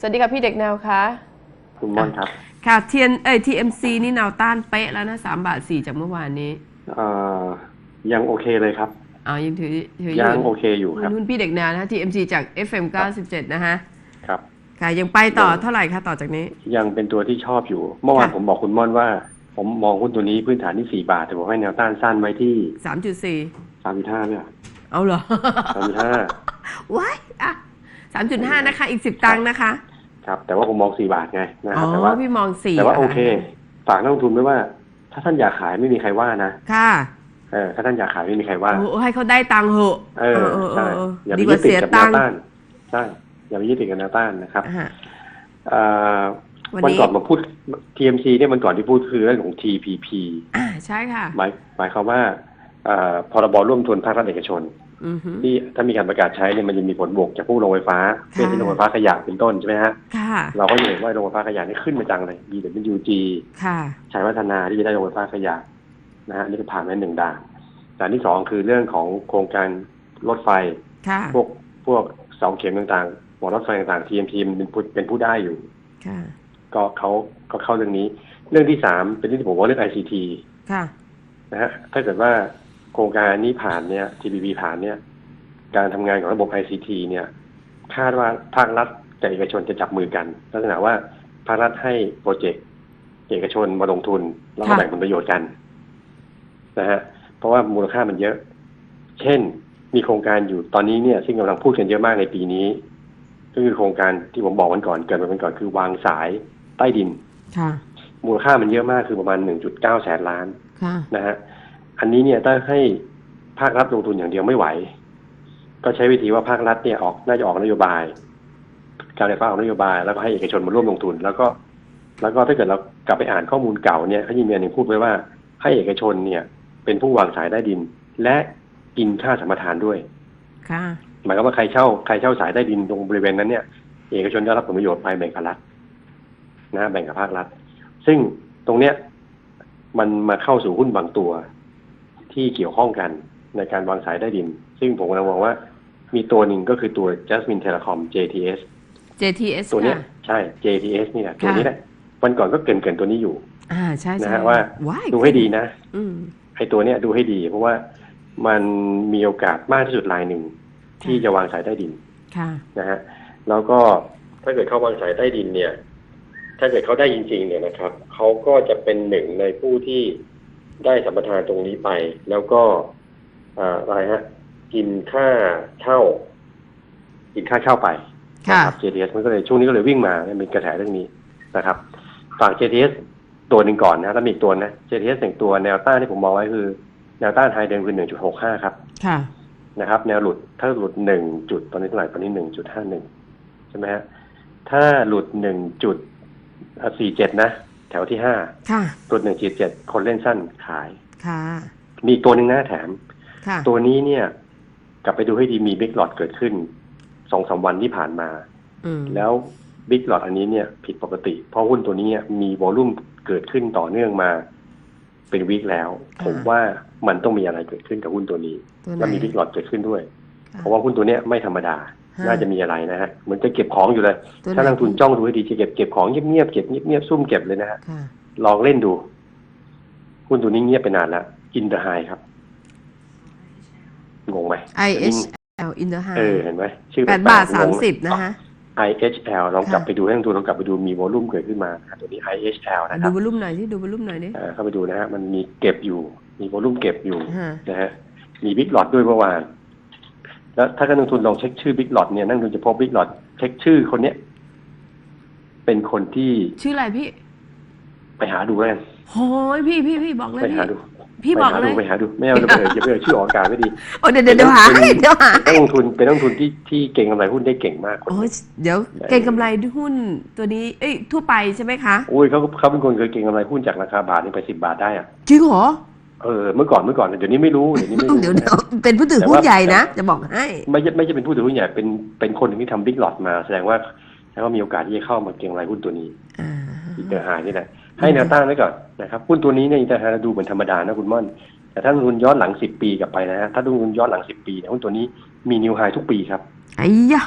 สวัสดีค่ะพี่เด็กแนวคะคุณม่อนครับ ค่ะเทียนเอ้ย TMC นี่แนวต้านเป๊ะแล้วนะสามบาทสี่จากเมื่อวานนี้เอ่อยังโอเคเลยครับอ๋อยังถือถืออยังยู่โอเคอยู่ครับ หุ้นพี่เด็กแนวนะ TMC จาก FM 97 นะคะครับ ค่ะยังไปต่อเท่าไหร่คะต่อจากนี้ ยังเป็นตัวที่ชอบอยู่ เมื่อวานค่ะ ผมบอกคุณม่อนว่า ผมมองหุ้นตัวนี้พื้นฐานที่สี่บาท แต่ผมให้แนวต้านสั้นไว้ที่3.4สามจุดห้าเนี่ยเอาเหรอ สามจุดห้า ว้ายอะ3.5นะคะ อีก10ตังค์นะคะ ครับแต่ว่าผมมองสี่บาทไงนะคอ๋รับแต่อว่าพี่มองสี่แต่ว่าะโอเค ฝากนักลงทุนไว้ว่า ถ้าท่านอยากขายไม่มีใครว่านะค่ะเออถ้าท่านอยากขายไม่มีใครว่าโอ้โหให้เขาได้ตังค์เหอะเออเออเอใช่อเอออย่าไปดีกยึว่าดติดเสียกับแนตัวงค์ต้านใช่อย่าไปยึดติดกับแนวต้านนะครับอะเอ่อวันวันนี้ก่อนมาพูด TMC เนี่ยมันก่อนที่พูดคือเรื่องของ TPP อ่าใช่ค่ะ หมายหมายความว่าเอ่อพรบร่วมทุนภาครัฐเอกชนอือฮึ ที่ถ้ามีการประกาศใช้เนี่ยมันจะมีผลบวกจากผู้โรงไฟฟ้าเช่นที่โรงไฟฟ้าขยะเป็นต้นใช่ไหมฮะค่ะเราก็จะเห็นว่าโรงไฟฟ้าขยะนี่ขึ้นมาจังเลย BWG ค่ะชัยวัฒนาที่จะได้โรงไฟฟ้าขยะนะฮะอันนี่ก็ผ่านไปหนึ่งด่านด่านที่สองคือเรื่องของโครงการรถไฟค่ะพวกพวกเสาเข็มต่างๆหมอรถไฟต่างๆ TMP มันเป็นผู้เป็นผู้ได้อยู่ค่ะก็เขาก็เข้าเรื่องนี้ เรื่องที่สามเป็นที่ผมว่าเรื่อง ICT ค่ะนะฮะถ้าเกิดว่า โครงการนี้ผ่านเนี่ย TPP ผ่านเนี่ย การทำงานของระบบ ICT เนี่ย คาดว่าภาครัฐกับเอกชนจะจับมือกัน ลักษณะว่าภาครัฐให้โปรเจกต์เอกชนมาลงทุน แล้วก็ค่ะแบ่งผลประโยชน์กันนะฮะเพราะว่ามูลค่ามันเยอะ เช่นมีโครงการอยู่ตอนนี้เนี่ย ซึ่งกำลังพูดกันเยอะมากในปีนี้ ก็คือโครงการที่ผมบอกวันก่อนเกิดมาวันก่อนคือวางสายใต้ดินค่ะมูลค่ามันเยอะมากคือประมาณ1.9แสนล้านค่ะนะฮะ อันนี้เนี่ยถ้าให้ภาครัฐลงทุนอย่างเดียวไม่ไหว ก็ใช้วิธีว่าภาครัฐเนี่ยออกน่าจะออกนโยบาย การไฟฟ้าออกนโยบายแล้วก็ให้เอกชนมาร่วมลงทุน แล้วก็ แล้วก็ถ้าเกิดเรากลับไปอ่านข้อมูลเก่าเนี่ยเขายังมีอันหนึ่งพูดไว้ว่าให้เอกชนเนี่ย เป็นผู้วางสายใต้ดิน และกินค่าสัมปทานด้วย ค่ะ หมายความว่าใครเช่าใครเช่าสายใต้ดินตรงบริเวณนั้นเนี่ย เอกชนได้รับผลประโยชน์ไปแบ่งกับรัฐนะแบ่งกับภาครัฐ ซึ่งตรงเนี้ยมันมาเข้าสู่หุ้นบางตัว ที่เกี่ยวข้องกันในการวางสายใต้ดิน ซึ่งผมกำลังมองว่า มีตัวหนึ่งก็คือตัว Jasmine Telecom JTS JTS ตัวเนี้ยค่ะใช่ JTS นี่แหละตัวค่ะนี้แหละวันก่อนก็เกรินเกินๆตัวนี้อยู่ อ่าใช่นะใช่ฮะว่าว้ายดูให้ดีนะอืมไอ้ตัวเนี้ยดูให้ดี เพราะว่ามันมีโอกาสมากที่สุดรายหนึ่งที่จะวางสายใต้ดินค่ะนะฮะแล้วก็ถ้าเกิดเขาวางสายใต้ดินเนี่ย ถ้าเกิดเขาได้จริง ๆ เนี่ยนะครับเขาก็จะเป็นหนึ่งในผู้ที่ ได้สัมปทานตรงนี้ไป แล้วก็อ่าอะไรฮะ กินค่าเช่า กินค่าเช่าไปค่ะนะครับ JTS มันก็เลยช่วงนี้ก็เลยวิ่งมาเนี่ยมีกระแสเรื่องนี้นะครับฝั่ง JTS ตัวหนึ่งก่อนนะแล้วมีอีกตัวนะ JTS หนึ่งตัวแนวต้านที่ผมมองไว้คือ แนวต้านไฮเดิมคือ1.65ครับค่ะนะครับ แนวหลุดถ้าหลุดหนึ่งจุดตอนนี้เท่าไหร่ตอนนี้หนึ่งจุดห้าหนึ่งใช่ไหมฮะถ้าหลุดหนึ่งจุดสี่เจ็ดนะ แถวที่ห้าค่ะหลุดหนึ่งจุดเจ็ดคนเล่นสั้นขาย ค่ะ มีอีกตัวหนึ่งนะแถม ค่ะ ตัวนี้เนี่ย กลับไปดูให้ดีมีบิ๊กหลอดเกิดขึ้นสองสามวันที่ผ่านมา อืมแล้วบิ๊กหลอดอันนี้เนี่ยผิดปกติ เพราะหุ้นตัวนี้เนี่ยมีวอลลุ่มเกิดขึ้นต่อเนื่องมา เป็นวีคแล้ว ผมว่ามันต้องมีอะไรเกิดขึ้นกับหุ้นตัวนี้ ตัวไหนแล้วมีบิ๊กหลอดเกิดขึ้นด้วยค่ะเพราะว่าหุ้นตัวเนี้ยไม่ธรรมดาฮะ น่าจะมีอะไรนะฮะเหมือนจะเก็บของอยู่เลยตัวไหถ้านักลงทุนจ้องดูให้ดีจะเก็บเก็บของเงียบๆเก็บเงียบๆซุ่มเก็บเลยนะฮะค่ะลองเล่นดูหุ้นตัวนี้เงียบไปนานแล้วอินเตอร์ไฮครับงงไหม IHL in the เออ high เห็นไหมชื่อแปดลกๆบาทงสามงสิบนะคะ IHL ลองกลับค่ะไปดูให้นักลงทุนลองกลับไปดูมีวอลลุ่มเกิดขึ้นมานะตัวนี้ IHL นะคดูรับวอลลุ่มหน่อยที่ดูวอลลุ่มหน่อยดิเออเข้าไปดูนะฮะมันมีเก็บอยู่ มีวอลลุ่มเก็บอยู่ฮะนะฮะมีบิ๊กหลอดด้วยเมื่อวาน แล้วถ้านักลงทุนลองเช็คชื่อบิ๊กหลอดเนี่ยนักลงทุนจะพบบิ๊กหลอดเช็คชื่อคนเนี้ยเป็นคนที่ชื่ออะไรพี่ ไปหาดูแล้วกันโอ้ยพี่พี่พี่บอกเลยไปพี่หาดูพี่บอกไปหาเลดูยไปหาดูไม่เอาเลยเอย่าไปเอ่ยชื่อออกอากาศไม่ดีโอ้เดี๋ยวเดี๋ยวเดี๋ยวหาเป็นให้เดี๋ยวหานักลงทุนเป็นนักลงทุนที่ที่เก่งกำไรหุ้นได้เก่งมากคนโอ้ยนี้เดี๋ยวเก่งกำไรด้วยหุ้นตัวนี้เอ้ยทั่วไปใช่ไหมคะโอ้ยเขาเขาเป็นคนเคยเก่งกำไรหุ้นจากราคาบาทนี่ไปสิบาทได้อะจริงเหรอ เออเมื่อก่อนเมื่อก่อนเดี๋ยวนี้ไม่รู้เดี๋ยวนี้ไม่รู้เดี๋ยวนะเดี๋ยวเป็นผู้ถือหุ้นใหญ่นะจะบอกให้ ไม่ใช่ไม่ใช่เป็นผู้ถือหุ้นใหญ่เป็นเป็นคนหนึ่งที่ทำบิ๊กหลอดมา แสดงว่าแสดงว่ามีโอกาสที่จะเข้ามาเก่งกำไรหุ้นตัวนี้อ่าอินเตอร์ไฮนี่แหละให้แนวต้านไว้ก่อนนะครับหุ้นตัวนี้เนี่ยอินเตอร์ไฮดูเหมือนธรรมดานะคุณม่อน แต่ถ้าลงทุนย้อนหลังสิบปีกลับไปนะฮะถ้าลงทุนย้อนหลังสิบปีเนี่ยหุ้นตัวนี้มีนิวไฮทุกปีครับไอ้ยะ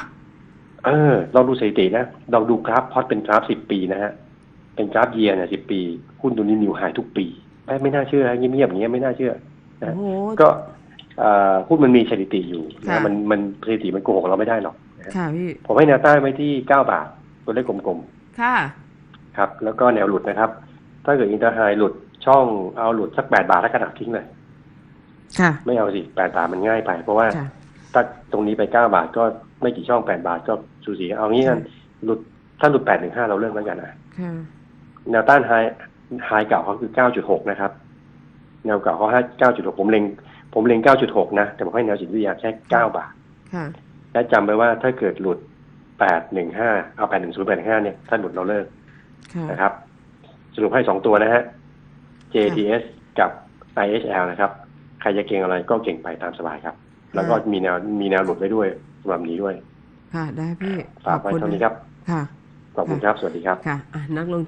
เออลองดูสถิตินะลองดูกราฟพอตเป็นกราฟสิบปีนะฮะเป็นกราฟเยียร์เนี่ยสิบปี หุ้นตัวนี้นิวไฮทุกปี ไม่ไม่น่าเชื่อฮะเงียบๆอย่างเงี้ยไม่น่าเชื่อโอ้โห ก็เอ่อหุ้นมันมีสถิติอยู่ค่ะ นะมันมันสถิติมันโกหกเราไม่ได้หรอกนะฮะค่ะพี่ ผมให้แนวต้านไว้ที่เก้าบาทตัวเลขกลมค่ะ ๆครับ แล้วก็แนวหลุดนะครับ ถ้าเกิดอินเตอร์ไฮหลุดช่องเอาหลุดสักแปดบาทแล้วกระดับทิ้งเลย ค่ะ ไม่เอาสิแปดบาทมันง่ายไป เพราะว่าค่ะ ถ้าตรงนี้ไปเก้าบาทก็ไม่กี่ช่องแปดบาทก็สูสีเอางี้กันหลุดถ้าหลุดแปดหนึ่งห้าเราเลิกแล้วกันนะค่ะ แนวต้านไฮ ไฮเก่าเขาคือเก้าจุดหกนะครับ แนวเก่าเขาให้เก้าจุดหกผมเล็ง ผมเล็งเก้าจุดหกนะ แต่ผมให้แนวจิตวิทยาแค่เก้าบาท ค่ะ และจำไว้ว่าถ้าเกิดหลุดแปดหนึ่งห้าเอาแปดหนึ่งศูนย์แปดห้าเนี่ย ถ้าหลุดเราเลิกค่ะนะครับ สรุปให้สองตัวนะฮะ JTS กับ IHL นะครับ ใครจะเก่งอะไรก็เก่งไปตามสบายครับ แล้วก็มีแนว มีแนวหลุดไว้ด้วยสำหรับนี้ด้วย ค่ะ ได้พี่ ฝากไว้เท่านี้ครับ ค่ะ ขอบคุณครับ สวัสดีครับ ค่ะอะนักลง